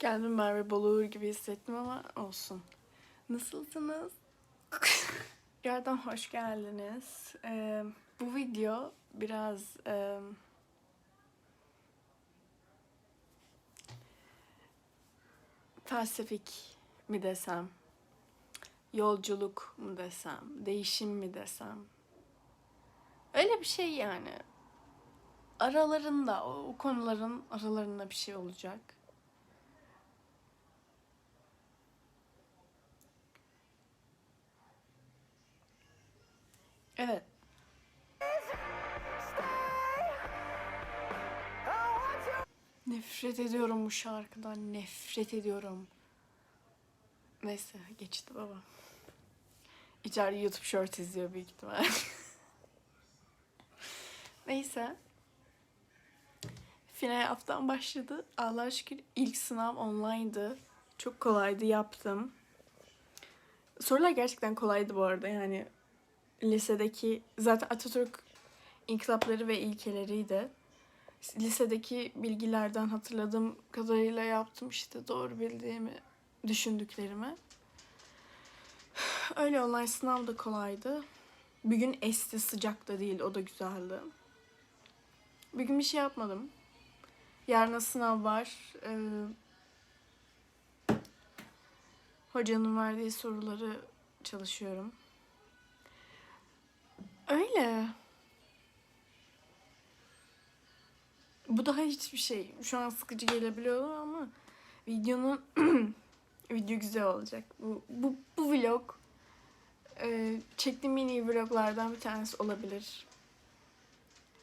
Kendimi Merve Boluğur gibi hissettim ama olsun. Nasılsınız? Yerden hoş geldiniz. Ee, bu video biraz e, felsefik mi desem, yolculuk mu desem, değişim mi desem. Öyle bir şey yani. Aralarında, o, o konuların aralarında bir şey olacak. Evet. Nefret ediyorum bu şarkıdan. Nefret ediyorum. Neyse geçti baba. İçeride YouTube short izliyor büyük ihtimal. Neyse. Final haftam başladı. Allah şükür ilk sınav online'dı. Çok kolaydı yaptım. Sorular gerçekten kolaydı bu arada yani lisedeki zaten Atatürk inkılapları ve ilkeleriydi. Lisedeki bilgilerden hatırladığım kadarıyla yaptım işte doğru bildiğimi, düşündüklerimi. Öyle online sınav da kolaydı. Bir gün esti sıcak da değil o da güzeldi. Bir gün bir şey yapmadım. Yarına sınav var. Ee, hocanın verdiği soruları çalışıyorum. Öyle. Bu daha hiçbir şey. Şu an sıkıcı gelebiliyor ama videonun video güzel olacak. Bu bu, bu vlog e, çektiğim mini vloglardan bir tanesi olabilir.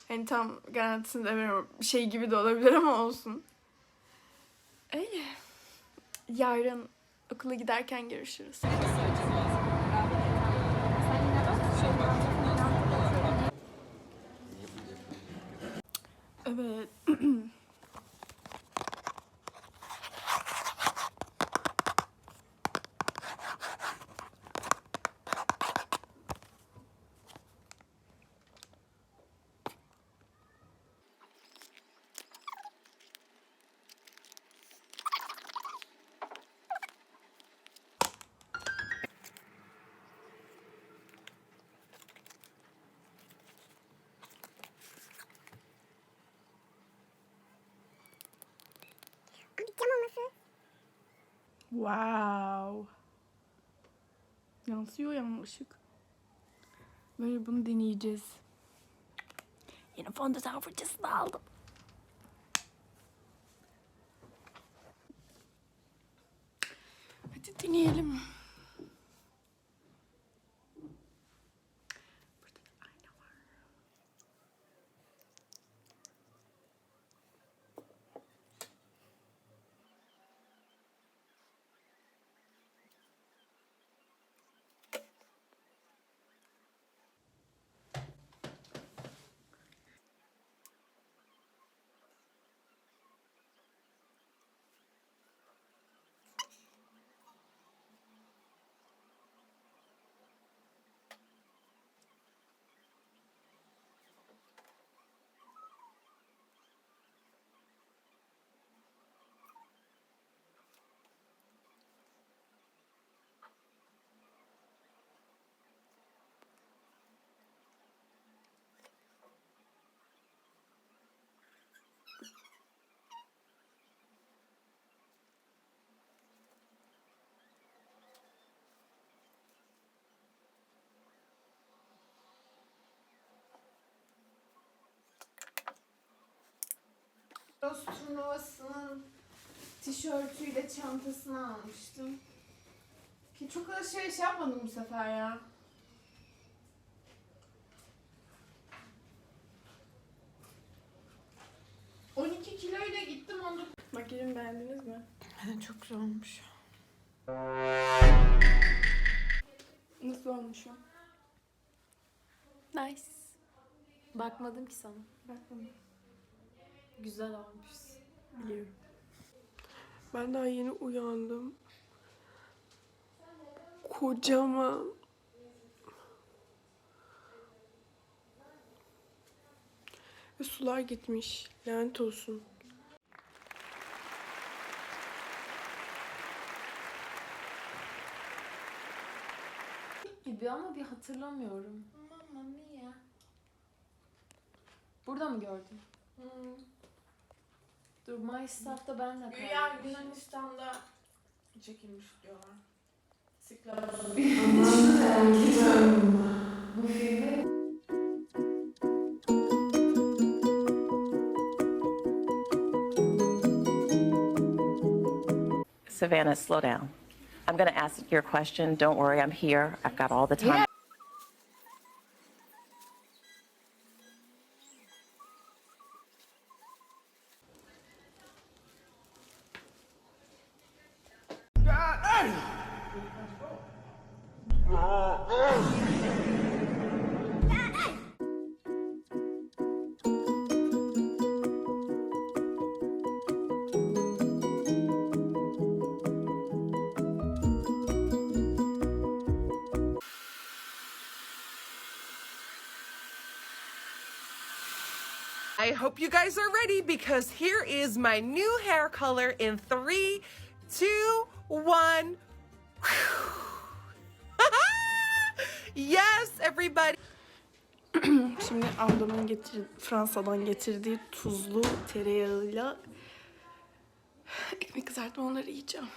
Hani tam garantisini de veremiyorum. Şey gibi de olabilir ama olsun. Öyle. Yarın okula giderken görüşürüz. mm cam olması. Wow. Yansıyor yani ışık. Böyle bunu deneyeceğiz. Yine fondöten fırçası da aldım. Hadi deneyelim. Rose turnuvasının tişörtüyle çantasını almıştım. Ki çok alışveriş yapmadım bu sefer ya. ...12 kiloyla gittim onu... Makyajımı beğendiniz mi? Çok güzel olmuş. Nasıl olmuşum? Nice. Bakmadım ki sana. Bakmadım. Güzel almışsın. Biliyorum. Ben daha yeni uyandım. Kocaman. Ve sular gitmiş. Lanet olsun. gibi ama bir hatırlamıyorum. Mamma mia. Burada mı gördün? Hmm. Dur My Stuff'ta ben de Güya kaldım. Yunanistan'da çekilmiş diyorlar. Savannah, slow down. I'm going to ask your question. Don't worry, I'm here. I've got all the time. Hope you guys are ready because here is my new hair color in three, two, one. yes, everybody. Şimdi ablamın getir Fransa'dan getirdiği tuzlu tereyağıyla ekmek kızartma onları yiyeceğim.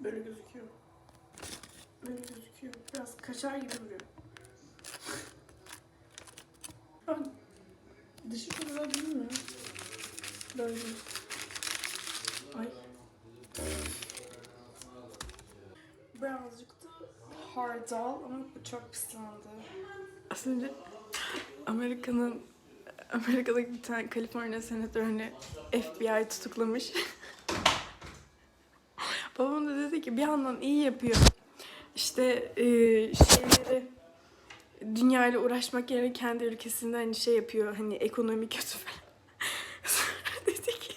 Böyle gözüküyor. Böyle gözüküyor. Biraz kaşar gibi duruyor. Ama dışı çok mi? Böyle. Ay. Birazcık da hardal ama çok pislendi. Önce Amerika'nın Amerika'daki bir tane Kaliforniya senatörünü FBI tutuklamış. Babam da dedi ki bir yandan iyi yapıyor. İşte e, şeyleri dünyayla uğraşmak yerine kendi ülkesinde hani şey yapıyor hani ekonomi kötü falan. Sonra dedi ki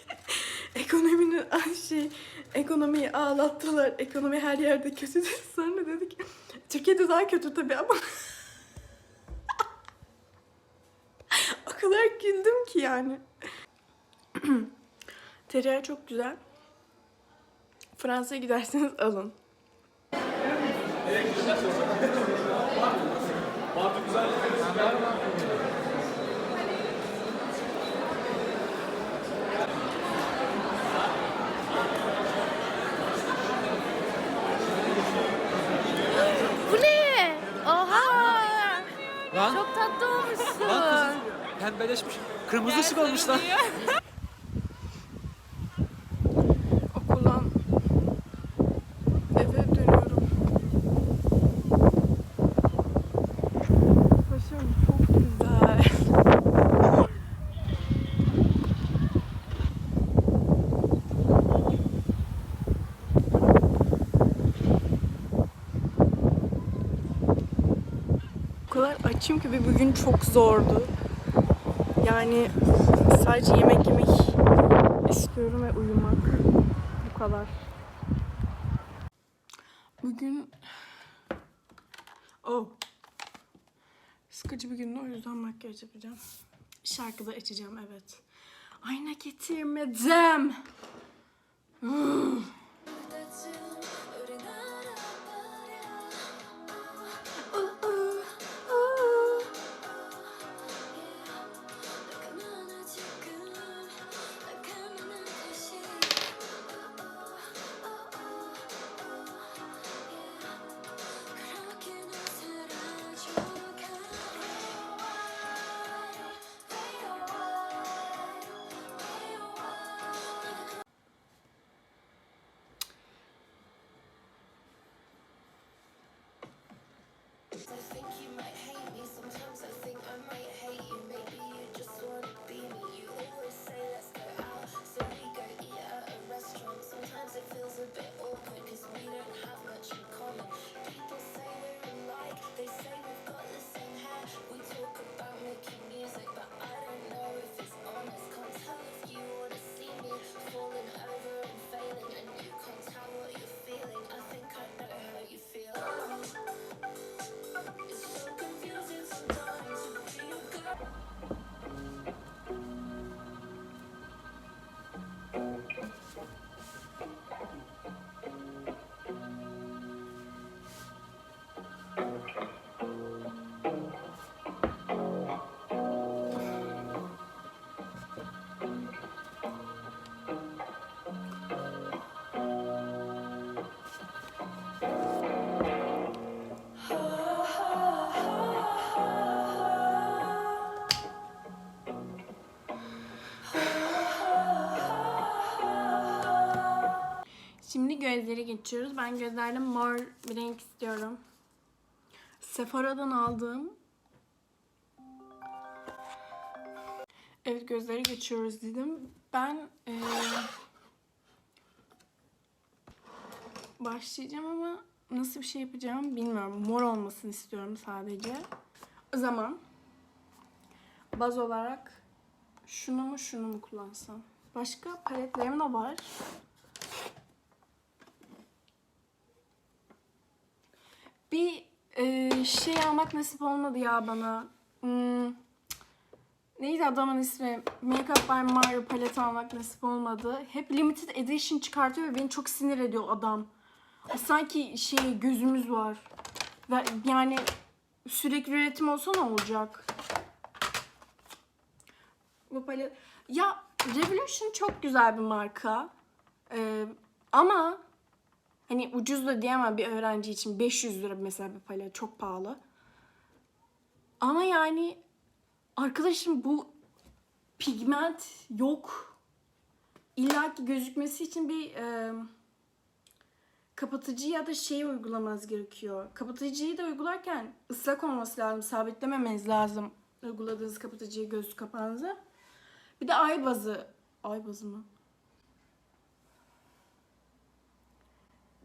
ekonominin şey ekonomiyi ağlattılar. Ekonomi her yerde kötü dedi. Sonra dedi ki Türkiye'de daha kötü tabii ama o kadar güldüm ki yani. Tereyağı çok güzel. Fransa'ya giderseniz alın. Pembeleşmiş. Kırmızı ışık olmuş lan. Okuldan eve dönüyorum. Başım çok güzel. O kadar açım ki ve bugün çok zordu. Yani sadece yemek yemek istiyorum ve uyumak. Bu kadar. Bugün oh. Sıkıcı bir gündü o yüzden makyaj yapacağım. Şarkı da açacağım evet. Ayna getirmedim. Şimdi Bye. Geçiyoruz. Ben gözlerde mor bir renk istiyorum. Sephora'dan aldığım. Evet gözleri geçiyoruz dedim. Ben eee, başlayacağım ama nasıl bir şey yapacağım bilmiyorum. Mor olmasını istiyorum sadece. O zaman baz olarak şunu mu şunu mu kullansam? Başka paletlerim de var. Bir e, şey almak nasip olmadı ya bana. Hmm, neydi adamın ismi? Makeup by Mario palet almak nasip olmadı. Hep limited edition çıkartıyor ve beni çok sinir ediyor adam. Sanki şey gözümüz var. Ve yani sürekli üretim olsa ne olacak? Bu palet... Ya Revolution çok güzel bir marka. Ee, ama hani ucuz da diyemem bir öğrenci için 500 lira mesela bir palet çok pahalı. Ama yani arkadaşım bu pigment yok. İlla ki gözükmesi için bir e, kapatıcı ya da şey uygulamanız gerekiyor. Kapatıcıyı da uygularken ıslak olması lazım. Sabitlememeniz lazım uyguladığınız kapatıcıyı göz kapağınıza. Bir de ay bazı. Ay bazı mı?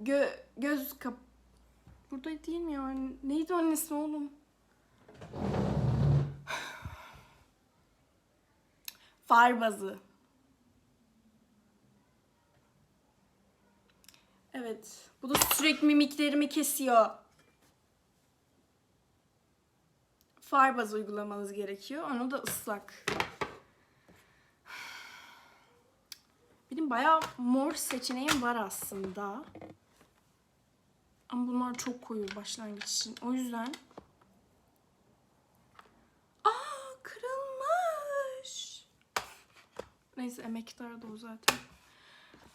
Gö göz kap... Burada değil mi ya? Neydi onun ismi oğlum? Far bazı. Evet. Bu da sürekli mimiklerimi kesiyor. Far bazı uygulamanız gerekiyor. Onu da ıslak. Benim bayağı mor seçeneğim var aslında. Ama bunlar çok koyu başlangıç için. O yüzden... Aa kırılmış. Neyse emektar da o zaten.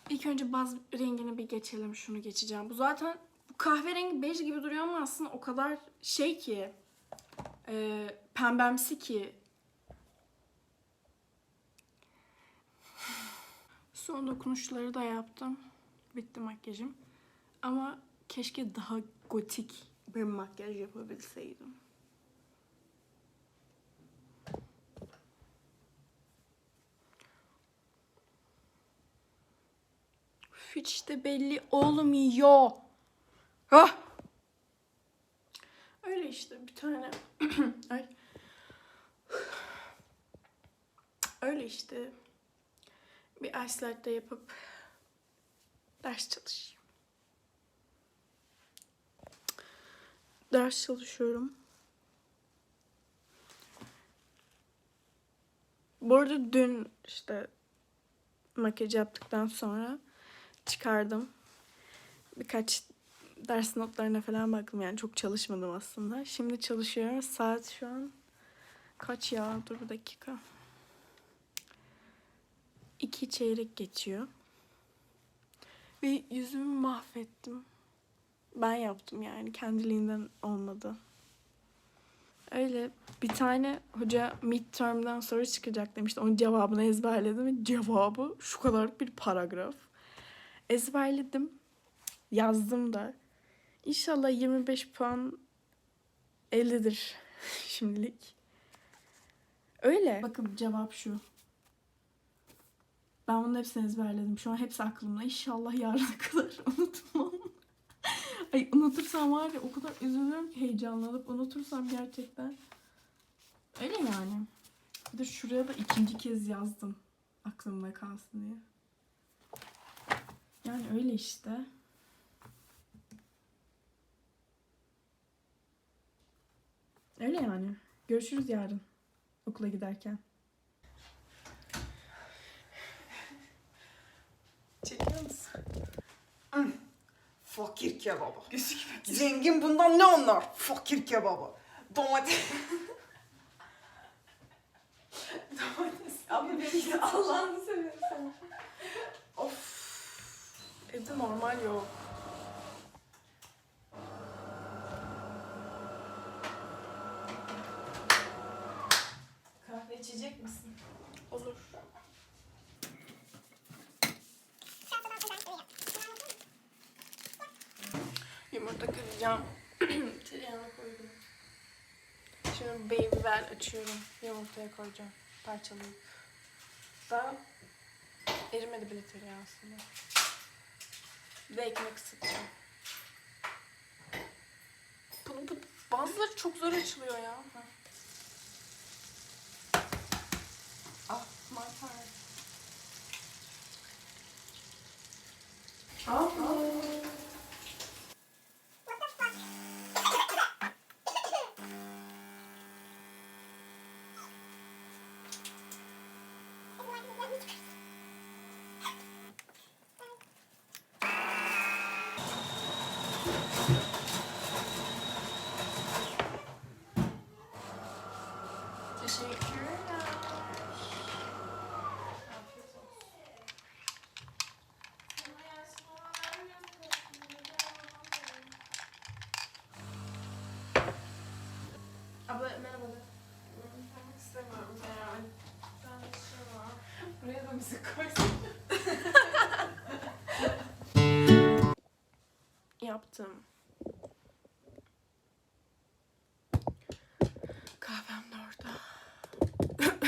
İlk önce baz rengini bir geçelim. Şunu geçeceğim. Bu zaten bu kahverengi bej gibi duruyor ama aslında o kadar şey ki e, pembemsi ki Son dokunuşları da yaptım. Bitti makyajım. Ama keşke daha gotik bir makyaj yapabilseydim. Hiç de belli olmuyor. Ah! Öyle işte bir tane. Ay. Öyle işte bir icelight'da yapıp ders çalışayım. Ders çalışıyorum. Bu arada dün işte makyaj yaptıktan sonra çıkardım. Birkaç ders notlarına falan baktım yani çok çalışmadım aslında. Şimdi çalışıyorum. Saat şu an kaç ya? Dur bir dakika. İki çeyrek geçiyor. Ve yüzümü mahvettim. Ben yaptım yani. Kendiliğinden olmadı. Öyle bir tane hoca midterm'dan sonra çıkacak demişti. Onun cevabını ezberledim cevabı şu kadar bir paragraf. Ezberledim. Yazdım da. İnşallah 25 puan 50'dir şimdilik. Öyle. Bakın cevap şu. Ben bunun hepsini ezberledim. Şu an hepsi aklımda. İnşallah yarına kadar unutmam. Ay unutursam var ya o kadar üzülürüm ki heyecanlanıp unutursam gerçekten. Öyle yani. Bir de şuraya da ikinci kez yazdım. Aklımda kalsın diye. Yani öyle işte. Öyle yani. Görüşürüz yarın okula giderken. Fakir kebabı. Zengin bundan ne anlar? Fakir kebabı. Domates. Domates. Abi beni Allah'ını seversen. Of. Evde normal yok. Kahve içecek misin? Olur. Yumurta kıracağım. Tereyağını koydum. Şimdi baby well açıyorum. Yumurtaya koyacağım. Parçalayıp. Daha erimedi bile tereyağı aslında. De ekmek ısıtacağım. Bu, bu, bazıları çok zor açılıyor ya. Ha. Ah, mantar. Teşekkürler. Afiyet olsun. Abla merhaba de. Ben istemiyorum ya. Ben istemiyorum. Koysun. Yaptım. Kahvem de orada.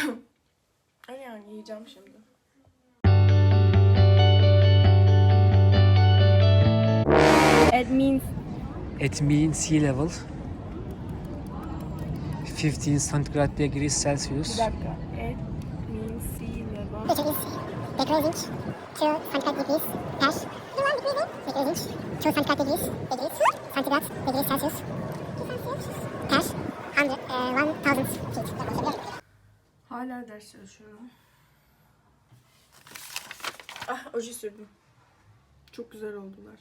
Öyle yani yiyeceğim şimdi. It means It means sea level. 15 santigrat degrees Celsius. bir dakika. Sea level. Decreasing 2 centigrade degrees Celsius. Decreasing 2 centigrade degrees degrees centigrade degrees Celsius. Celsius. 100, uh, 1000 feet. Hala ders çalışıyorum. Ah oje sürdüm. Çok güzel oldular.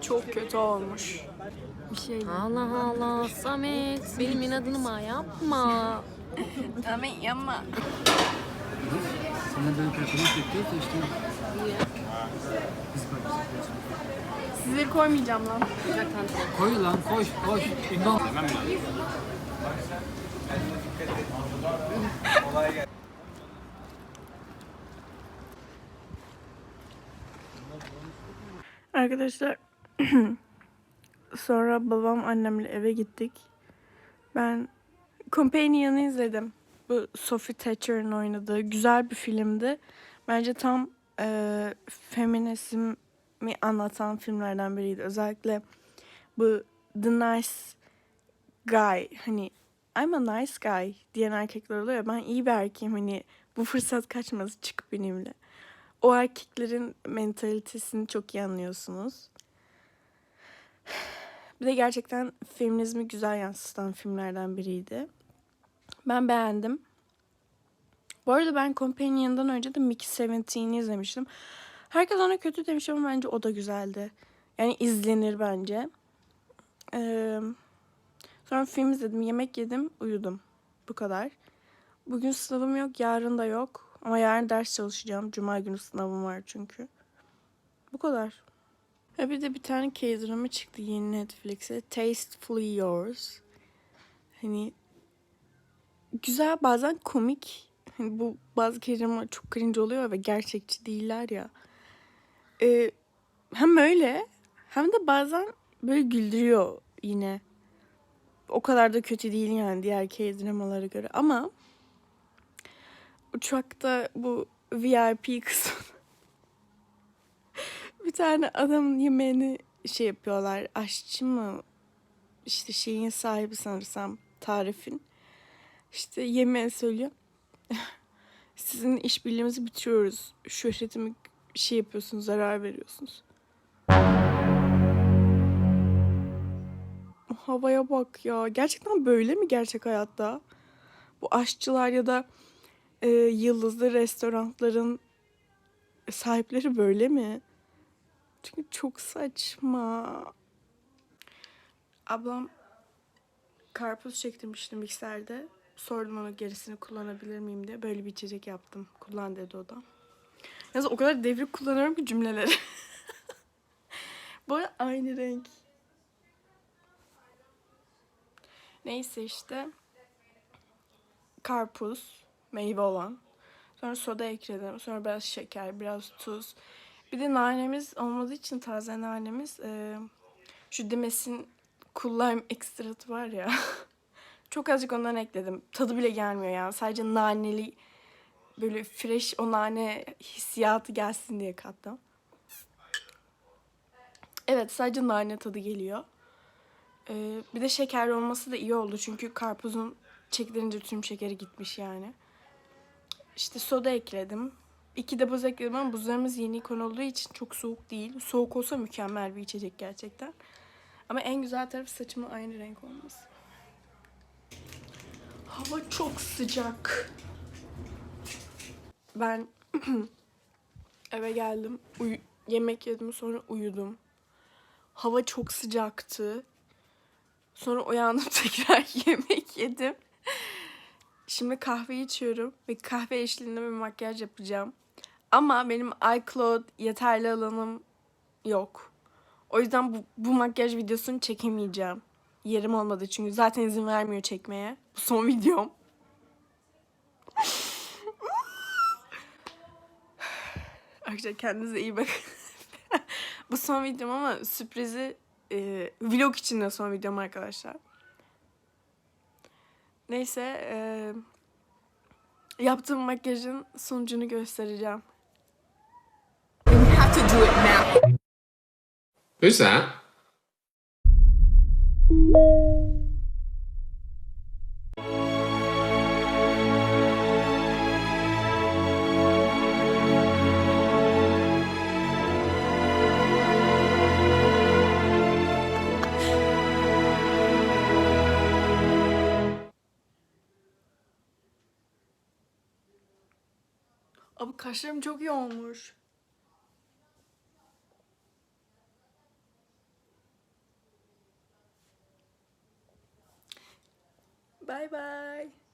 Çok kötü olmuş. Bir şey. Allah Allah Samet benim inadınıma yapma. Ama yapma. Sana ben performans bekliyoruz da işte. Sizleri koymayacağım lan. Koy lan koy koy. İmam. Arkadaşlar sonra babam annemle eve gittik. Ben Companion'ı izledim. Bu Sophie Thatcher'ın oynadığı güzel bir filmdi. Bence tam e, feminizmi anlatan filmlerden biriydi. Özellikle bu The Nice Guy hani I'm a nice guy diyen erkekler oluyor. Ben iyi bir erkeğim hani bu fırsat kaçmaz çık benimle o erkeklerin mentalitesini çok iyi anlıyorsunuz. Bir de gerçekten feminizmi güzel yansıtan filmlerden biriydi. Ben beğendim. Bu arada ben Companion'dan önce de Mickey 17'i izlemiştim. Herkes ona kötü demiş ama bence o da güzeldi. Yani izlenir bence. Ee, sonra film izledim, yemek yedim, uyudum. Bu kadar. Bugün sınavım yok, yarın da yok. Ama yarın ders çalışacağım. Cuma günü sınavım var çünkü. Bu kadar. Ve bir de bir tane K-drama çıktı yeni Netflix'e. Tastefully Yours. Hani güzel bazen komik. Hani bu bazı K-drama çok cringe oluyor ve gerçekçi değiller ya. Ee, hem öyle hem de bazen böyle güldürüyor yine. O kadar da kötü değil yani diğer K-dramalara göre ama uçakta bu VIP kısmı bir tane adamın yemeğini şey yapıyorlar. Aşçı mı? İşte şeyin sahibi sanırsam tarifin. İşte yemeği söylüyor. Sizin işbirliğimizi bitiriyoruz. Şöhretimi şey yapıyorsunuz, zarar veriyorsunuz. Havaya bak ya. Gerçekten böyle mi gerçek hayatta? Bu aşçılar ya da e, yıldızlı restoranların sahipleri böyle mi? Çünkü çok saçma. Ablam karpuz çektirmişti mikserde. Sordum ona gerisini kullanabilir miyim diye. Böyle bir içecek yaptım. Kullan dedi o da. Yalnız o kadar devrik kullanıyorum ki cümleleri. Bu aynı renk. Neyse işte. karpuz, meyve olan. Sonra soda ekledim. Sonra biraz şeker, biraz tuz. Bir de nanemiz olmadığı için taze nanemiz e, şu Dimes'in Cool Lime ekstratı var ya. Çok azıcık ondan ekledim. Tadı bile gelmiyor yani. Sadece naneli böyle fresh o nane hissiyatı gelsin diye kattım. Evet sadece nane tadı geliyor. Ee, bir de şekerli olması da iyi oldu çünkü karpuzun çekilince tüm şekeri gitmiş yani. İşte soda ekledim. İki de buz ekledim ama buzlarımız yeni konulduğu için çok soğuk değil. Soğuk olsa mükemmel bir içecek gerçekten. Ama en güzel tarafı saçımın aynı renk olması. Hava çok sıcak. Ben eve geldim. Uyu- yemek yedim sonra uyudum. Hava çok sıcaktı. Sonra uyandım tekrar yemek yedim. Şimdi kahve içiyorum ve kahve eşliğinde bir makyaj yapacağım. Ama benim iCloud yeterli alanım yok. O yüzden bu, bu makyaj videosunu çekemeyeceğim. Yerim olmadı çünkü zaten izin vermiyor çekmeye. Bu son videom. Arkadaşlar kendinize iyi bakın. bu son videom ama sürprizi e, vlog için de son videom arkadaşlar. Neyse e, yaptığım makyajın sonucunu göstereceğim. Who's that? Kaşlarım çok iyi olmuş. Bye bye.